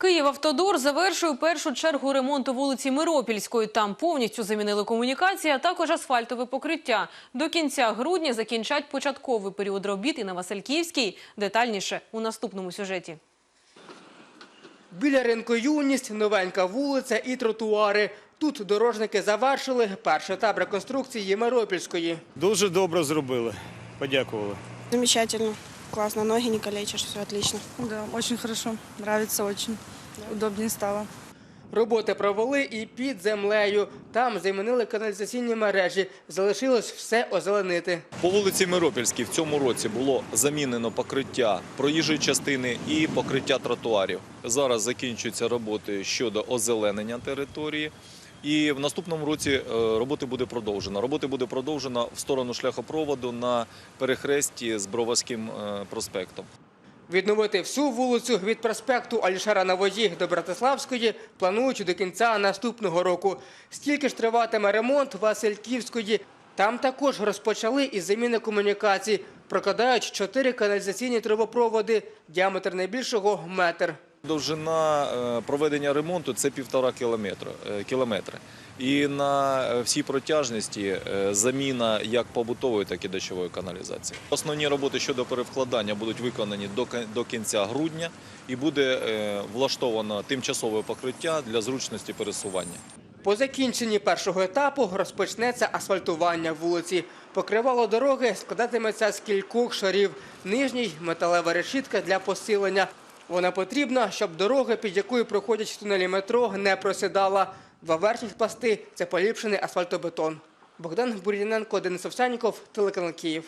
Київавтодор завершує першу чергу ремонту вулиці Миропільської. Там повністю замінили комунікації, а також асфальтове покриття. До кінця грудня закінчать початковий період робіт і на Васильківській. Детальніше у наступному сюжеті. Біля ринку юність, новенька вулиця і тротуари. Тут дорожники завершили перший етап реконструкції Миропільської. Дуже добре зробили. Подякували. Замечательно. Классно, ноги не калечишь, все отлично. Да, очень хорошо. Нравится очень. Удобнее стало. Роботи провели і під землею. Там замінили каналізаційні мережі. Залишилось все озеленити. По вулиці Миропільській в цьому році було замінено покриття проїжджої частини і покриття тротуарів. Зараз закінчуються роботи щодо озеленення території. І в наступному році е, роботи буде продовжено. Роботи буде продовжено в сторону шляхопроводу на перехресті з Броварським е, проспектом. Відновити всю вулицю від проспекту Алішара Навої до Братиславської планують до кінця наступного року. Стільки ж триватиме ремонт Васильківської. Там також розпочали із заміни комунікацій. Прокладають чотири каналізаційні трубопроводи, діаметр найбільшого – метр. Довжина е, проведення ремонту це півтора кілометра, е. І на е, всій протяжності заміна як побутової, так і дощової каналізації. Основні роботи щодо перевкладання будуть виконані до кінця грудня і буде влаштовано тимчасове покриття для зручності пересування. По закінченні першого етапу розпочнеться асфальтування вулиці. Покривало дороги складатиметься з кількох шарів. Нижній – металева решітка для посилення. Вона потрібна, щоб дорога, під якою проходять тунелі метро, не просідала. Два верхніх пласти – це поліпшений асфальтобетон. Богдан Бур'яненко, Денис Овсяніков, телеканал Київ.